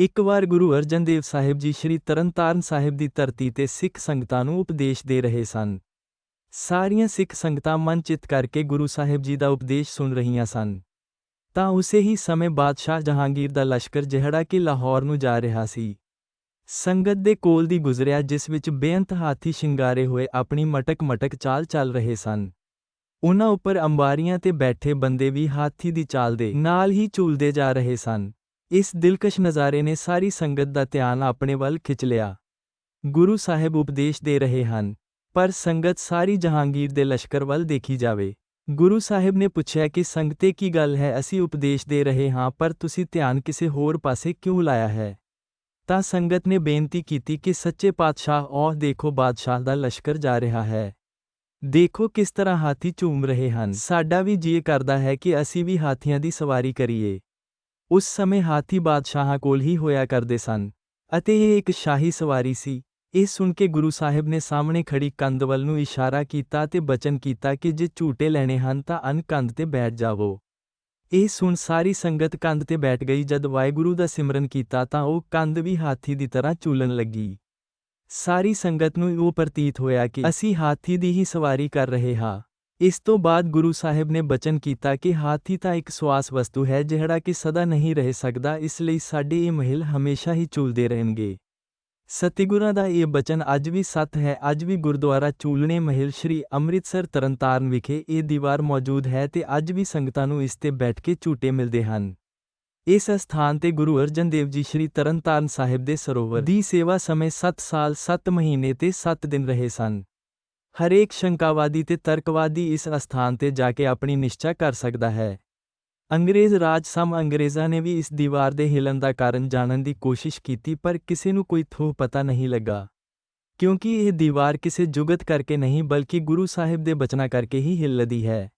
ਇੱਕ ਵਾਰ ਗੁਰੂ ਅਰਜਨ ਦੇਵ ਸਾਹਿਬ ਜੀ ਸ੍ਰੀ ਤਰਨਤਾਰਨ ਸਾਹਿਬ ਦੀ ਧਰਤੀ ਤੇ ਸਿੱਖ ਸੰਗਤਾਂ ਨੂੰ ਉਪਦੇਸ਼ ਦੇ ਰਹੇ ਸਨ। ਸਾਰੀਆਂ ਸਿੱਖ ਸੰਗਤਾਂ ਮਨ ਚਿੱਤ ਕਰਕੇ ਗੁਰੂ ਸਾਹਿਬ ਜੀ ਦਾ ਉਪਦੇਸ਼ ਸੁਣ ਰਹੀਆਂ ਸਨ। ਤਾਂ ਉਸੇ ਹੀ ਸਮੇਂ ਬਾਦਸ਼ਾਹ ਜਹਾਂਗੀਰ ਦਾ ਲਸ਼ਕਰ ਜਿਹੜਾ ਕਿ ਲਾਹੌਰ ਨੂੰ ਜਾ ਰਿਹਾ ਸੀ। ਸੰਗਤ ਦੇ ਕੋਲ ਦੀ ਗੁਜ਼ਰਿਆ, ਜਿਸ ਵਿੱਚ ਬੇਅੰਤ ਹਾਥੀ ਸ਼ਿੰਗਾਰੇ ਹੋਏ, ਆਪਣੀ ਮਟਕ-ਮਟਕ ਚਾਲ ਚੱਲ ਰਹੇ ਸਨ। ਉਹਨਾਂ ਉੱਪਰ ਅੰਬਾਰੀਆਂ ਤੇ ਬੈਠੇ ਬੰਦੇ ਵੀ ਹਾਥੀ ਦੀ ਚਾਲ ਦੇ ਨਾਲ ਹੀ ਝੂਲਦੇ ਜਾ ਰਹੇ ਸਨ। ਇਸ ਦਿਲਕਸ਼ ਨਜ਼ਾਰੇ ਨੇ ਸਾਰੀ ਸੰਗਤ ਦਾ ਧਿਆਨ ਆਪਣੇ ਵੱਲ ਖਿੱਚ ਲਿਆ। ਗੁਰੂ ਸਾਹਿਬ ਉਪਦੇਸ਼ ਦੇ ਰਹੇ ਹਨ, ਪਰ ਸੰਗਤ ਸਾਰੀ ਜਹਾਂਗੀਰ ਦੇ ਲਸ਼ਕਰ ਵੱਲ ਦੇਖੀ ਜਾਵੇ। ਗੁਰੂ ਸਾਹਿਬ ਨੇ ਪੁੱਛਿਆ ਕਿ ਸੰਗਤੇ ਕੀ ਗੱਲ ਹੈ? ਅਸੀਂ ਉਪਦੇਸ਼ ਦੇ ਰਹੇ ਹਾਂ, ਪਰ ਤੁਸੀਂ ਧਿਆਨ ਕਿਸੇ ਹੋਰ ਪਾਸੇ ਕਿਉਂ ਲਾਇਆ ਹੈ? ਤਾਂ ਸੰਗਤ ਨੇ ਬੇਨਤੀ ਕੀਤੀ ਕਿ ਸੱਚੇ ਪਾਤਸ਼ਾਹ ਔਹ ਦੇਖੋ ਬਾਦਸ਼ਾਹ ਦਾ ਲਸ਼ਕਰ ਜਾ ਰਿਹਾ ਹੈ। ਦੇਖੋ ਕਿਸ ਤਰ੍ਹਾਂ ਹਾਥੀ ਝੂਮ ਰਹੇ ਹਨ। ਸਾਡਾ ਵੀ ਜੀ ਕਰਦਾ ਹੈ ਕਿ ਅਸੀਂ ਵੀ ਹਾਥੀਆਂ ਦੀ ਸਵਾਰੀ ਕਰੀਏ। ਉਸ ਸਮੇਂ ਹਾਥੀ ਬਾਦਸ਼ਾਹਾਂ ਕੋਲ ਹੀ ਹੋਇਆ ਕਰਦੇ ਸਨ ਅਤੇ ਇਹ ਇੱਕ ਸ਼ਾਹੀ ਸਵਾਰੀ ਸੀ। ਇਹ ਸੁਣ ਕੇ ਗੁਰੂ ਸਾਹਿਬ ਨੇ ਸਾਹਮਣੇ ਖੜੀ ਕੰਧ ਵੱਲ ਨੂੰ ਇਸ਼ਾਰਾ ਕੀਤਾ ਤੇ ਬਚਨ ਕੀਤਾ ਕਿ ਜੇ ਝੂਟੇ ਲੈਣੇ ਹਨ ਤਾਂ ਅਨ ਕੰਧ ਤੇ ਬੈਠ ਜਾਵੋ। ਇਹ ਸੁਣ ਸਾਰੀ ਸੰਗਤ ਕੰਧ ਤੇ ਬੈਠ ਗਈ। ਜਦ ਵਾਹਿਗੁਰੂ ਦਾ ਸਿਮਰਨ ਕੀਤਾ ਤਾਂ ਉਹ ਕੰਧ ਵੀ ਹਾਥੀ ਦੀ ਤਰ੍ਹਾਂ ਚੂਲਣ ਲੱਗੀ। ਸਾਰੀ ਸੰਗਤ ਨੂੰ ਉਹ ਪ੍ਰਤੀਤ ਹੋਇਆ ਕਿ ਅਸੀਂ ਹਾਥੀ ਦੀ ਹੀ ਸਵਾਰੀ ਕਰ ਰਹੇ ਹਾਂ। ਇਸ ਤੋਂ ਬਾਅਦ ਗੁਰੂ ਸਾਹਿਬ ਨੇ ਬਚਨ ਕੀਤਾ ਕਿ ਹਾਥੀ ਤਾਂ ਇੱਕ ਸਵਾਸ ਵਸਤੂ ਹੈ ਜਿਹੜਾ ਕਿ ਸਦਾ ਨਹੀਂ ਰਹਿ ਸਕਦਾ, ਇਸ ਲਈ ਸਾਡੇ ਇਹ ਮਹਿਲ ਹਮੇਸ਼ਾ ਹੀ ਝੂਲਦੇ ਰਹਿਣਗੇ। ਸਤਿਗੁਰਾਂ ਦਾ ਇਹ ਬਚਨ ਅੱਜ ਵੀ ਸੱਤ ਹੈ, ਅੱਜ ਵੀ ਗੁਰਦੁਆਰਾ ਚੂਲਣੇ ਮਹਿਲ ਸ਼੍ਰੀ ਅੰਮ੍ਰਿਤਸਰ ਤਰਨਤਾਰਨ ਵਿਖੇ ਇਹ ਦੀਵਾਰ ਮੌਜੂਦ ਹੈ ਤੇ ਅੱਜ ਵੀ ਸੰਗਤਾਂ ਨੂੰ ਇਸ ਤੇ ਬੈਠ ਕੇ ਝੂਟੇ ਮਿਲਦੇ ਹਨ। ਇਸ ਸਥਾਨ ਤੇ ਗੁਰੂ ਅਰਜਨ ਦੇਵ ਜੀ ਸ਼੍ਰੀ ਤਰਨਤਾਰਨ ਸਾਹਿਬ ਦੇ ਸਰੋਵਰ ਦੀ ਸੇਵਾ ਸਮੇਂ 7 ਸਾਲ 7 ਮਹੀਨੇ ਤੇ 7 ਦਿਨ ਰਹੇ ਸਨ। ਹਰੇਕ ਸ਼ੰਕਾਵਾਦੀ ਤੇ ਤਰਕਵਾਦੀ ਇਸ ਅਸਥਾਨ ਤੇ ਜਾ ਕੇ ਆਪਣੀ ਨਿਸ਼ਚਾ ਕਰ ਸਕਦਾ ਹੈ। ਅੰਗਰੇਜ਼ ਰਾਜ ਸਮ ਅੰਗਰੇਜ਼ਾਂ ਨੇ ਵੀ ਇਸ ਦੀਵਾਰ ਦੇ ਹਿਲਣ ਦਾ ਕਾਰਨ ਜਾਣਨ ਦੀ ਕੋਸ਼ਿਸ਼ ਕੀਤੀ, ਪਰ ਕਿਸੇ ਨੂੰ ਕੋਈ ਥੋ ਪਤਾ ਨਹੀਂ ਲੱਗਾ। ਕਿਉਂਕਿ ਇਹ ਦੀਵਾਰ ਕਿਸੇ ਜੁਗਤ ਕਰਕੇ ਨਹੀਂ, ਬਲਕਿ ਗੁਰੂ ਸਾਹਿਬ ਦੇ ਬਚਨਾਂ ਕਰਕੇ ਹੀ ਹਿੱਲਦੀ ਹੈ।